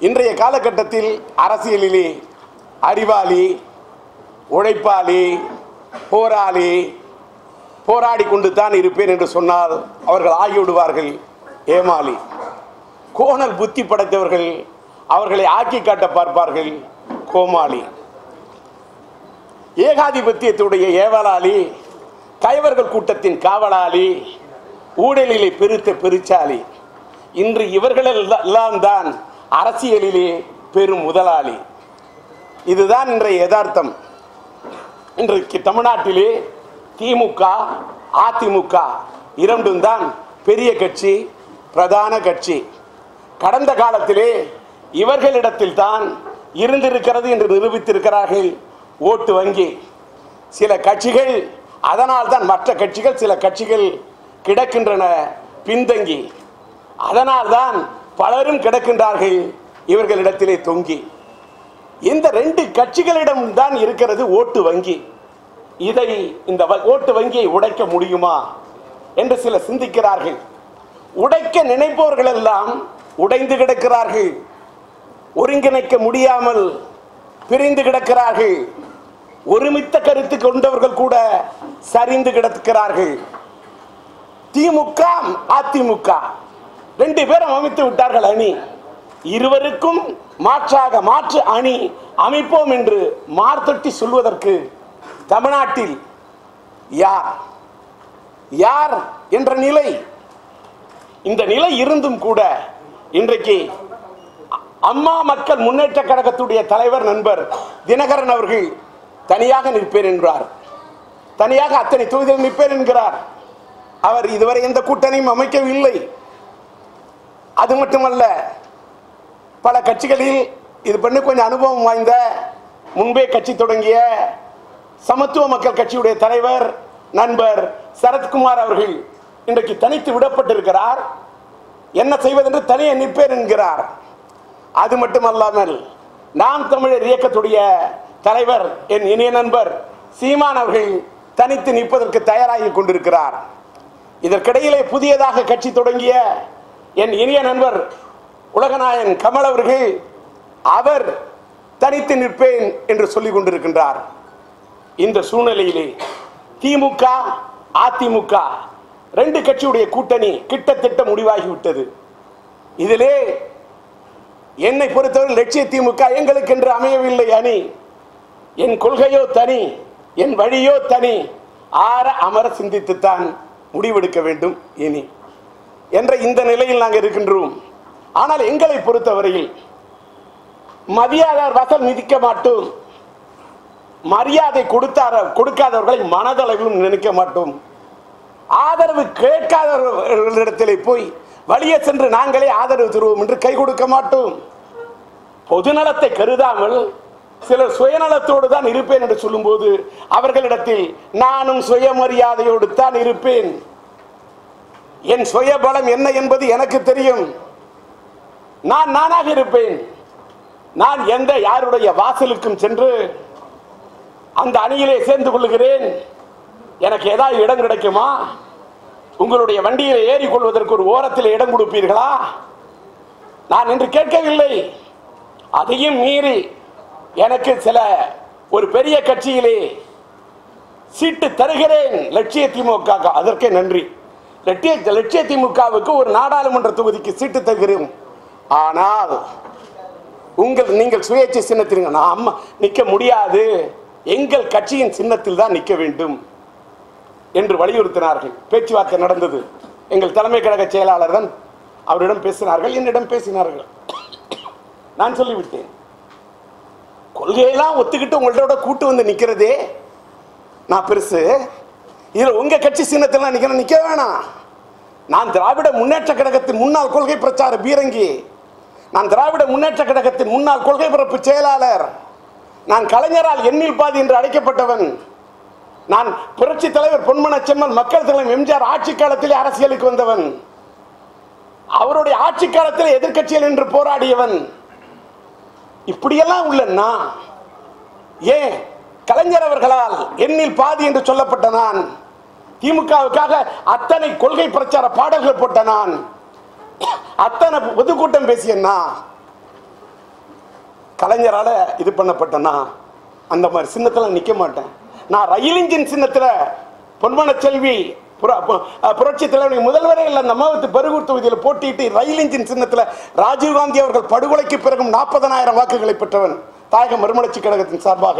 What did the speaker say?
இன்றைய காலகட்டத்தில் அரசியலிலே அறிவாளி உழைப்பாளி போராளி போராடி கொண்டு தான் இருப்பேன் என்று சொன்னால் அவர்கள் ஆகிவிடுவார்கள். ஏமாளி. கோணல் புத்தி படைத்தவர்கள் அவர்களை ஆக்கி காட்ட பார்ப்பார்கள். கோமாளி. ஏகாதிபத்தியத்துடைய ஏவலாளி கைவர்கள் கூட்டத்தின் காவலாளி ஊழலிலே பெருத்த பெருச்சாளி. இன்று இவர்களெல்லாம் தான் அரசியலிலே பெரும் முதலாளி. இதுதான் இன்றைய யதார்த்தம். இன்றைக்கு தமிழ்நாட்டிலே திமுக அதிமுக இரண்டும் தான் பெரிய கட்சி பிரதான கட்சி. கடந்த காலத்திலே இவர்களிடத்தில் தான் இருந்திருக்கிறது என்று நிரூபித்திருக்கிறார்கள் ஓட்டு வங்கி. சில கட்சிகள் அதனால் தான் மற்ற கட்சிகள் சில கட்சிகள் கிடக்கின்றன பின்தங்கி. அதனால் தான் பலரும் கிடக்கின்றார்கள். இவர்களிடத்திலே தொங்கி. இந்த ரெண்டு கட்சிகளிடம் தான் இருக்கிறது ஓட்டு வங்கி. இதை இந்த வ- ஓட்டு வங்கியை உடைக்க முடியுமா? என்று சில சிந்திக்கிறார்கள். உடைக்க நினைப்பவர்கள் எல்லாம் உடைந்து கிடக்கிறார்கள். ஒருங்கிணைக்க முடியாமல் பிரிந்து கிடக்கிறார்கள். ஒருமித்த கருத்து கொண்டவர்கள் கூட சரிந்து கிடக்கிறார்கள். திமுக அதிமுக ரெண்டு பேரும் அமைத்து விட்டார்கள் அணி. இருவருக்கும் மாற்றாக மாற்று அணி அமைப்போம் என்று மார்த்தட்டி சொல்வதற்கு தமிழ்நாட்டில் யார்? யார் என்ற நிலை. இந்த நிலை இருந்தும் கூட இன்றைக்கு அம்மா மக்கள் முன்னேற்ற கழகத்துடைய தலைவர் நண்பர் தினகரன் அவர்கள் தனியாக நிற்பேன் என்றார் தனியாக அத்தனை தொகுதியில் நிற்பேன் என்கிறார். அவர் இதுவரை எந்த கூட்டணியும் அமைக்கவில்லை. அது மட்டுமல்ல பல கட்சிகளில் இது பண்ணி கொஞ்சம் அனுபவம் வாய்ந்த முன்பே கட்சி தொடங்கிய சமத்துவ மக்கள் கட்சியுடைய தலைவர் நண்பர் சரத்குமார் அவர்கள் இன்றைக்கு தனித்து விடப்பட்டிருக்கிறார். என்ன செய்வதென்று தனியே நிற்பேன் என்கிறார். அது மட்டுமல்லாமல் நாம் தமிழர் இயக்கத்துடைய தலைவர் என் இனிய நண்பர் சீமான் அவர்கள் தனித்து நிற்பதற்கு தயாராகி கொண்டிருக்கிறார். இதற்கிடையிலே புதியதாக கட்சி தொடங்கிய என் இனிய நண்பர் உலகநாயன் கமல் அவர்கள் அவர் தனித்து நிற்பேன் என்று சொல்லிக் கொண்டிருக்கின்றார். இந்த சூழ்நிலையிலே திமுக அதிமுக ரெண்டு கட்சியுடைய கூட்டணி கிட்டத்தட்ட முடிவாகிவிட்டது. இதிலே என்னை பொறுத்தவரை லட்சிய திமுக எங்களுக்கென்று அமையவில்லை அணி. என் கொள்கையோ தனி என் வழியோ தனி. ஆற அமர சிந்தித்துத்தான் முடிவெடுக்க வேண்டும் இனி. என்ற இந்த நிலையில் நாங்கள் இருக்கின்றோம். ஆனால் எங்களை பொறுத்தவரையில் மதியாதார் வசல் மிதிக்க மாட்டோம். மரியாதை கொடுத்தார கொடுக்காதவர்களை மனதளவிலும் நினைக்க மாட்டோம். ஆதரவு கேட்காதவர்களிடத்திலே போய் வழியே சென்று நாங்களே ஆதரவு தருவோம் என்று கை கொடுக்க மாட்டோம். பொதுநலத்தை கருதாமல் சிலர் சுயநலத்தோடு தான் இருப்பேன் என்று சொல்லும்போது அவர்களிடத்தில் நானும் சுயமரியாதையோடு தான் இருப்பேன். என் சுயபலம் என்ன என்பது எனக்கு தெரியும். நான் நானாக இருப்பேன். நான் எந்த யாருடைய வாசலுக்கும் சென்று அந்த அணியிலே சேர்ந்து கொள்ளுகிறேன். எனக்கு ஏதாவது இடம் கிடைக்குமா? உங்களுடைய வண்டியில் ஏறிக்கொள்வதற்கு ஒரு ஓரத்தில் இடம் கொடுப்பீர்களா? நான் என்று கேட்கவில்லை. அதையும் மீறி எனக்கு சில ஒரு பெரிய கட்சியிலே சீட்டு தருகிறேன். லட்சிய திமுக அதற்கே நன்றி. லட்சிய லட்சிய திமுகவுக்கு ஒரு நாடாளுமன்ற தொகுதிக்கு சீட்டு தருகிறோம். ஆனால் உங்கள் நீங்கள் சுயேட்சை சின்னத்தில் நாம் நிற்க முடியாது. எங்கள் கட்சியின் சின்னத்தில் தான் நிற்க வேண்டும் என்று வலியுறுத்தினார்கள். பேச்சுவார்த்தை நடந்தது. எங்கள் தலைமை கழக செயலாளர் தான் அவரிடம் பேசினார்கள் என்னிடம் பேசினார்கள். நான் சொல்லிவிட்டேன். கொள்கையெல்லாம் ஒத்துக்கிட்டு உங்கள்ட்ட கூட்டு வந்து நிற்கிறதே. நான் பெருசு இதில் உங்கள் கட்சி சின்னத்தில் நிற்கிறேன் நிற்க வேணாம் நான் திராவிட முன்னேற்ற கழகத்தின் முன்னாள் கொள்கை பிரச்சார பீரங்கி. நான் திராவிட முன்னேற்ற கழகத்தின் முன்னாள் கொள்கை பரப்பு செயலாளர். நான் கலைஞரால் எண்ணில் பாதி என்று அழைக்கப்பட்டவன். நான் புரட்சி தலைவர் பொன்மனச்செம்மல் மக்கள் தலைவர் எம்ஜிஆர் ஆட்சி காலத்திலே அரசியலுக்கு வந்தவன். அவருடைய ஆட்சி காலத்தில் எதிர்கட்சியில் என்று போராடியவன். இப்படியெல்லாம் உள்ளன்னா ஏன் கலைஞர் அவர்களால் எண்ணில் பாதி என்று சொல்லப்பட்ட நான் திமுகவுக்காக அத்தனை கொள்கை பிரச்சார பாடல்கள் போட்ட நான் அத்தனை பொதுக்கூட்டம் பேசியன்னா கலைஞரால் இது பண்ணப்பட்டனா அந்த மாதிரி சின்னத்தில் நிற்க மாட்டேன். நான் ரயில் இன்ஜின் சின்னத்தில் பொன்மன செல்வி புரட்சி தலைவனை முதல்வரே இல்லை அந்த பருகூர் தொகுதியில் போட்டியிட்டு ரயில் இன்ஜின் சின்னத்தில் ராஜீவ்காந்தி அவர்கள் படுகொலைக்கு பிறகும் நாற்பதனாயிரம் வாக்குகளை பெற்றவன் தாயக மறுமலர்ச்சி கழகத்தின் சார்பாக.